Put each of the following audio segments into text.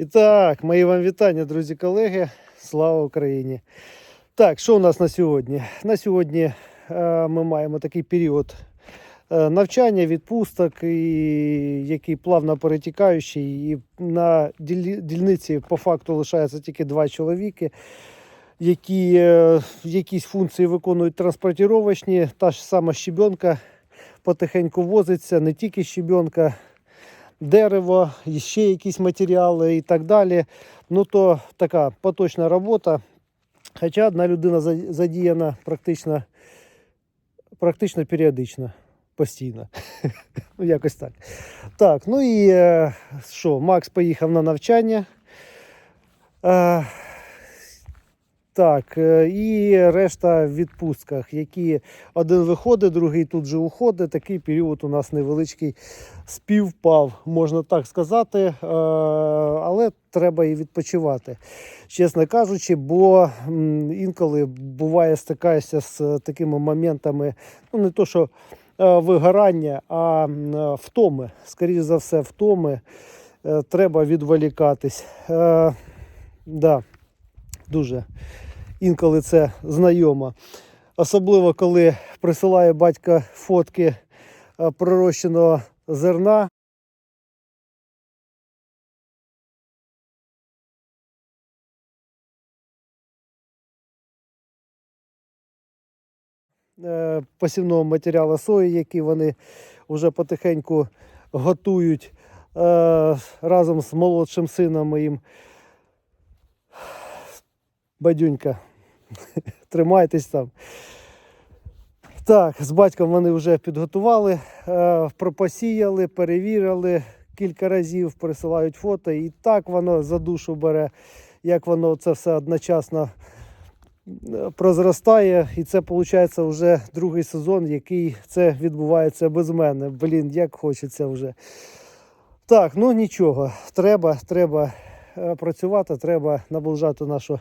І так, мої вам вітання, друзі колеги. Слава Україні! Так, що у нас на сьогодні? На сьогодні е, ми маємо такий період е, навчання, відпусток, і, який плавно перетікаючий. І на ділі- дільниці по факту лишається тільки два чоловіки, які е, якісь функції виконують транспортировочні. Та ж сама щебенка потихеньку возиться, не тільки щебенка, дерево, ще якісь матеріали і так далі. Ну то така поточна робота. Хоча одна людина задіяна практично, практично періодично, постійно. ну, якось так. Так, ну і е, що, Макс поїхав на навчання. Так, е, і решта в відпустках, які один виходить, другий тут же уходить. Такий період у нас невеличкий співпав, можна так сказати. Е, Але треба і відпочивати, чесно кажучи, бо інколи буває стикаєшся з такими моментами, ну не то, що е, вигорання, а втоми. Скоріше за все, втоми. Треба відволікатись. Е, да, дуже інколи це знайомо. Особливо, коли присилає батько фотки е, пророщеного зерна. е, посівного матеріалу сої, який вони вже потихеньку готують е, разом з молодшим сином моїм. Бадюнька, тримайтесь там. Так, з батьком вони вже підготували, е, пропосіяли, перевірили кілька разів, присилають фото, і так воно за душу бере, як воно це все одночасно е, прозростає. І це виходить вже другий сезон, який це відбувається без мене. Блін, як хочеться вже. Так, ну нічого, треба, треба е, працювати, треба наближати нашу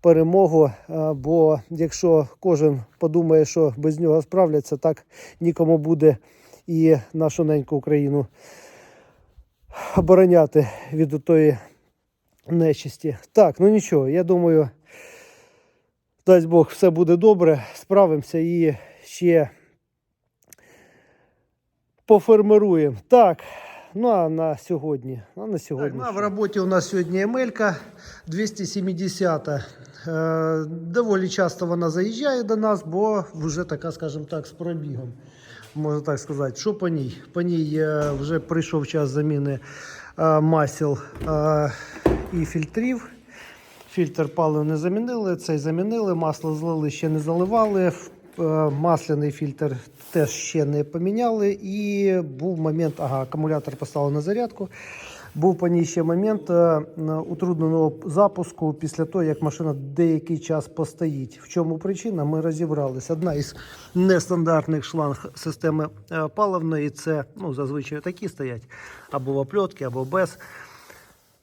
перемогу. е, Бо якщо кожен подумає, що без нього справляться, так нікому буде і нашу неньку Україну обороняти від тої нечисті. Так, ну нічого, я думаю, дасть Бог, все буде добре, справимося і ще пофермеруємо. Так. Ну а на сьогодні. А на сьогодні. Так, ну, в роботі у нас сьогодні Емелька 270. Е, доволі часто вона заїжджає до нас, бо вже така, скажімо так, з пробігом. Можна так сказати. Що по ній? По ній е, вже прийшов час заміни е, масел і фільтрів. Фільтр палив не замінили, цей замінили, масло злили, ще не заливали. Е, Масляний фільтр теж ще не поміняли. І був момент, ага, акумулятор поставили на зарядку. Був по ній ще момент е, утрудненого запуску після того, як машина деякий час постоїть. В чому причина? Ми розібралися. Одна із нестандартних шланг системи е, паливної це ну, зазвичай такі стоять або в опльотки, або без.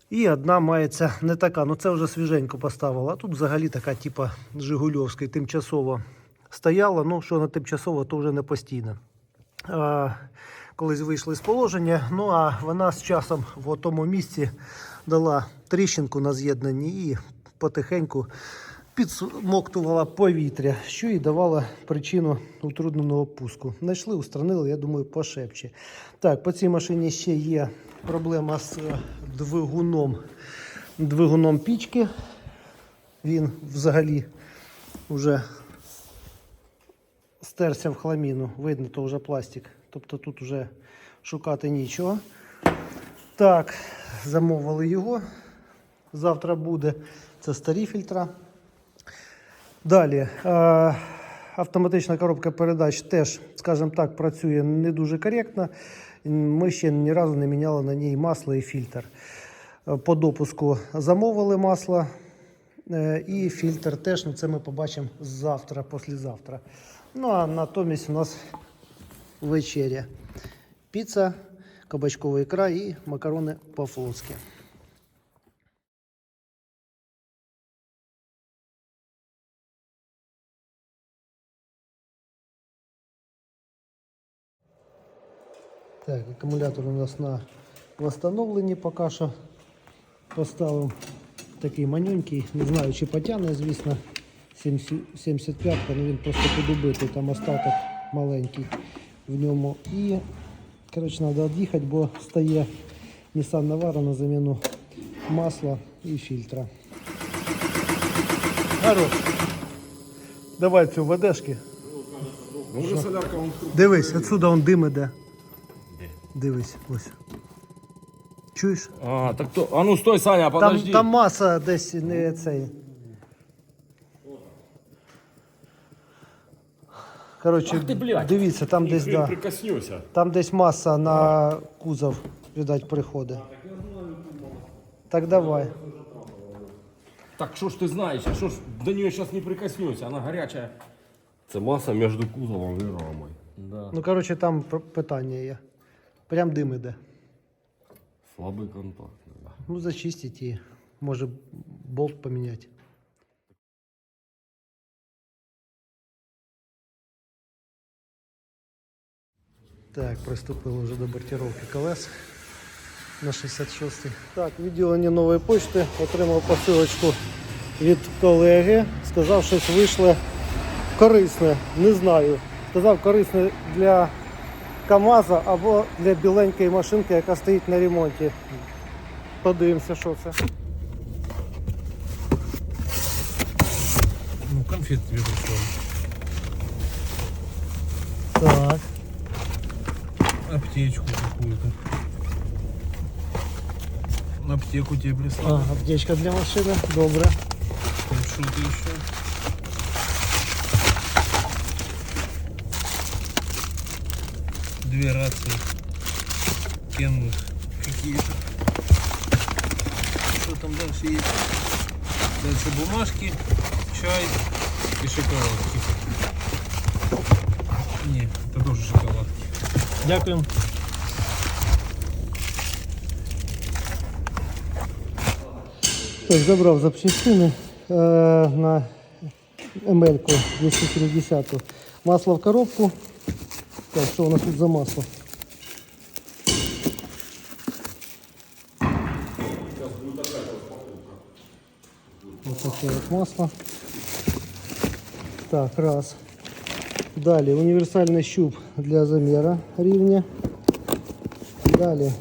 І одна мається не така. Ну це вже свіженько поставила. А тут взагалі така, типа Жигульовська, тимчасово стояла. Ну, що на тимчасово, то вже не постійно. А, колись вийшли з положення. Ну а вона з часом в тому місці дала тріщинку на з'єднанні і потихеньку підсмоктувала повітря, що і давало причину утрудненого пуску. Знайшли, устранили, я думаю, пошепче. Так, по цій машині ще є проблема з е, двигуном, двигуном пічки. Він взагалі вже стерся в хламіну. Видно, то вже пластик. Тобто тут вже шукати нічого. Так, замовили його. Завтра буде. Це старі фільтра. Далі. Е, автоматична коробка передач теж, скажімо так, працює не дуже коректно. Ми ще ні разу не міняли на ній масло і фільтр. Е, По допуску замовили масло е, і фільтр теж. Ну, це ми побачимо завтра, післязавтра. Ну а натомість у нас вечеря. Піца, кабачкова ікра і макарони по-флотськи. Так, акумулятор у нас на восстановленні поки що. Поставив такий манюнький, не знаю, чи потягне, звісно, 75 але він просто підубитий, там остаток маленький в ньому. І коротше, треба від'їхати, бо стає Nissan Navara на заміну масла і фільтра. Хорош. Давай цю ведешки. Може солярка вон Дивись, отсюда он дим іде. Дивись, ось. Чуєш? А, так то. А ну стой, Саня, Там, подожди. там маса десь не цей. Коротше, Ах ти, блядь. дивіться, там Ні, десь, хрен да, прикоснуся. там десь маса на кузов, видать, приходить. Так давай. Так що ж ти знаєш, а що ж до нее зараз не прикоснуся, вона гаряча. Це маса між кузовом і рамою. Да. Ну, коротше, там п- питання є. Прям дим іде. Слабий контакт. Да. Ну, зачистить і може болт поміняти. Так, приступили вже до бортировки колес на 66-й. Так, відділення нової почти отримав посилочку від колеги. Сказав, щось вийшло корисне, не знаю. Сказав корисне для КАМАЗа або для біленької машинки, яка стоїть на ремонті. Подивимося, що це. Ну, конфет тебе пришел. Так. Аптечку какую-то. Аптеку тебе А, прислал. аптечка для машини. Добре. Там что-то еще. Две рации. Кенвуд. Какие-то. Что там дальше есть? Дальше бумажки, чай и шоколадки. Дякую. Так, забрав запчастини е, на Емельку 270. Масло в коробку. Так, що у нас тут за масло? Ось таке от масло. Так, раз. Далі універсальний щуп для заміра рівня. Далі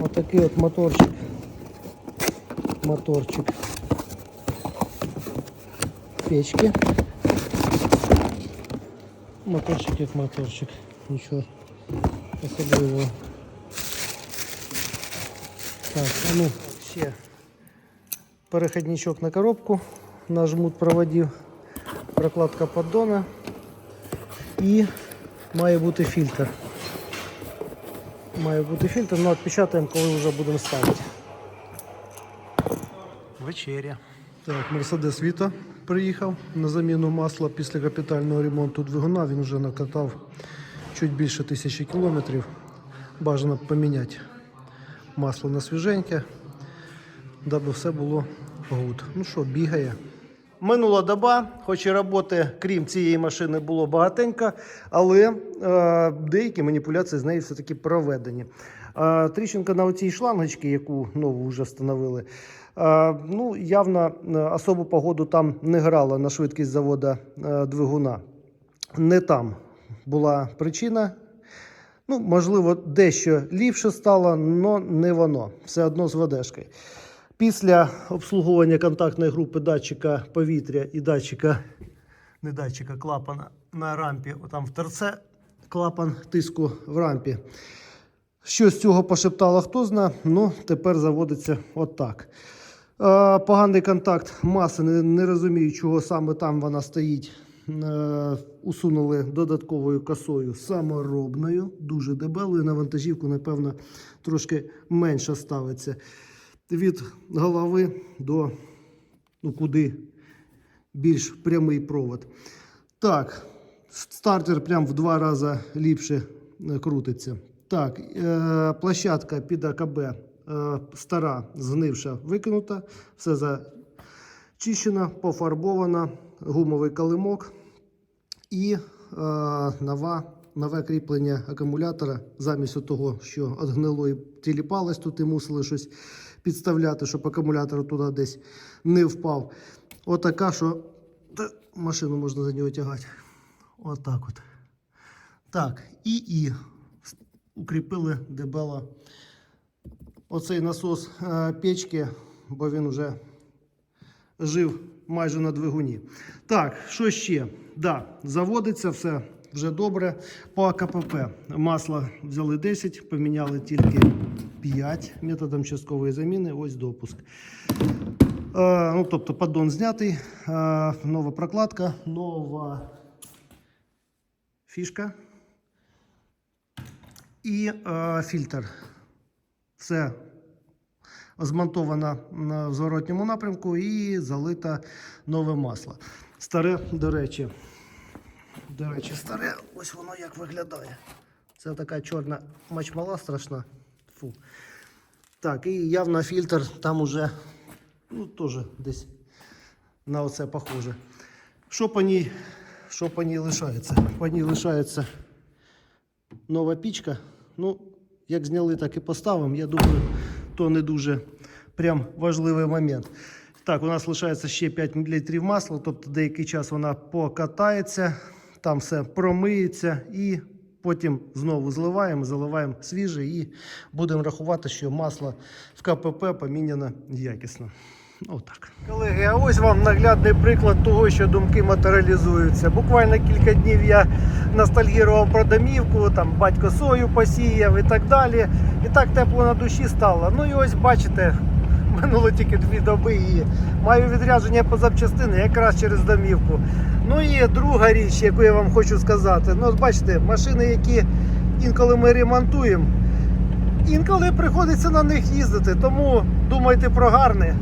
отакий от моторчик. Моторчик печки. Моторчик як моторчик. Нічого особливого. Так, а ну ще переходничок на коробку, на жмут проводів, Прокладка поддона і має бути фільтр. Має бути фільтр, але відпечатаємо, коли вже будемо ставити. Вечеря. Так, Мерседес Віта приїхав на заміну масла після капітального ремонту двигуна. Він вже накатав чуть більше тисячі кілометрів. Бажано поміняти масло на свіженьке, даби все було гуд. Ну що, бігає. Минула доба, хоч і роботи, крім цієї машини, було багатенько, але е, деякі маніпуляції з нею все-таки проведені. Е, тріщинка на оцій шлангочці, яку нову вже встановили, е, ну, явно е, особу погоду там не грала на швидкість завода е, двигуна. Не там була причина. Ну, можливо, дещо ліпше стало, але не воно. Все одно з ведешкою. Після обслуговування контактної групи датчика повітря і датчика, не датчика, клапана на рампі, там в торце клапан тиску в рампі. Що з цього пошептало, хто зна, ну тепер заводиться отак. Е, поганий контакт маси, не, не розумію, чого саме там вона стоїть. Е, усунули додатковою косою саморобною, дуже дебелою. На вантажівку, напевно, трошки менше ставиться від голови до ну, куди більш прямий провод. Так, стартер прям в два рази ліпше е, крутиться. Так, е, площадка під АКБ е, стара, згнивша, викинута, все зачищено, пофарбовано, гумовий калимок і нова нове кріплення акумулятора, замість того, що від гнилої тіліпалось, тут і мусили щось підставляти, щоб акумулятор туди десь не впав. Отака, що машину можна за нього тягати. Отак от. Так, і і укріпили дебело оцей насос е, печки, бо він вже жив майже на двигуні. Так, що ще? Да, заводиться все вже добре. По АКПП масло взяли 10, поміняли тільки 5 методом часткової заміни. Ось допуск. Е, ну, тобто поддон знятий, е, нова прокладка, нова фішка і е, фільтр. Все змонтовано на в зворотньому напрямку і залито нове масло. Старе, до речі, до речі, старе, ось воно як виглядає. Це така чорна мачмала страшна. Фу. Так, і явно фільтр там уже ну, теж десь на оце похоже. Що по ній, що по ній лишається? По ній лишається нова пічка. Ну, як зняли, так і поставимо. Я думаю, то не дуже прям важливий момент. Так, у нас лишається ще 5 мл масла, тобто деякий час вона покатається, там все промиється і потім знову зливаємо, заливаємо свіже і будемо рахувати, що масло в КПП поміняно якісно. Отак. Колеги, а ось вам наглядний приклад того, що думки матеріалізуються. Буквально кілька днів я ностальгував про домівку, там батько сою посіяв і так далі. І так тепло на душі стало. Ну і ось бачите, минуло тільки дві доби і маю відрядження по запчастини якраз через домівку. Ну і друга річ, яку я вам хочу сказати. Ну, бачите, машини, які інколи ми ремонтуємо, інколи приходиться на них їздити. Тому думайте про гарне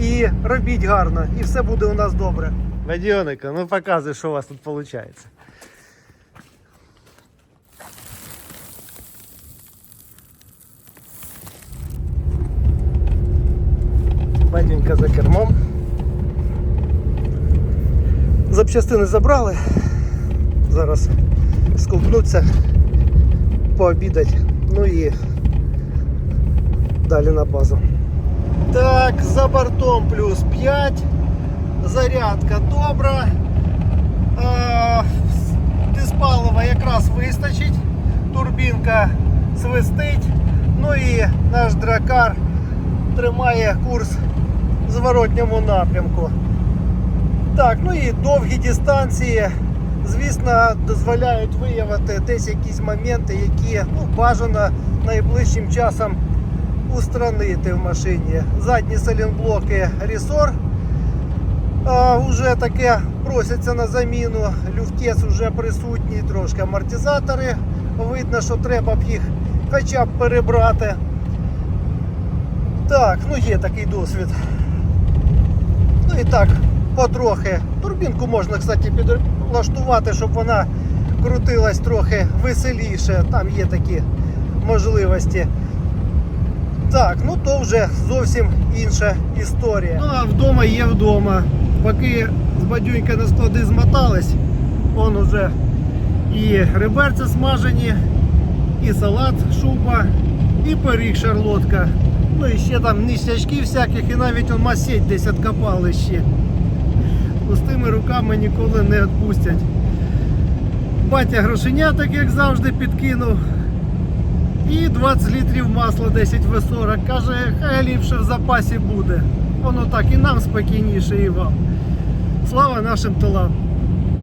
і робіть гарно, і все буде у нас добре. Вадіоника, ну показуй, що у вас тут виходить. Бадінька за кермом. Запчастини забрали. Зараз скупнуться, пообідать. Ну і далі на базу. Так, за бортом плюс 5. Зарядка добра. Е, диспалива якраз вистачить. Турбінка свистить. Ну і наш дракар тримає курс в зворотньому напрямку. Так, ну і довгі дистанції, звісно, дозволяють виявити десь якісь моменти, які ну, бажано найближчим часом устранити в машині. Задні салінблоки Ресор вже таке просяться на заміну. Люфтець вже присутній, трошки амортизатори. Видно, що треба б їх хоча б перебрати. Так, ну є такий досвід. І так, потрохи. Турбінку можна, кстати, підлаштувати, щоб вона крутилась трохи веселіше. Там є такі можливості. Так, ну то вже зовсім інша історія. Ну а вдома є вдома. Поки з бадюнька на склади змотались, он уже і реберця смажені, і салат шуба, і пиріг шарлотка. Ну і ще там ніштячки всяких, і навіть он масеть десь откопали ще. Пустими руками ніколи не відпустять. Батя грошеняток, як завжди, підкинув. І 20 літрів масла 10 В40. Каже, хай ліпше в запасі буде. Воно так і нам спокійніше, і вам. Слава нашим тилам!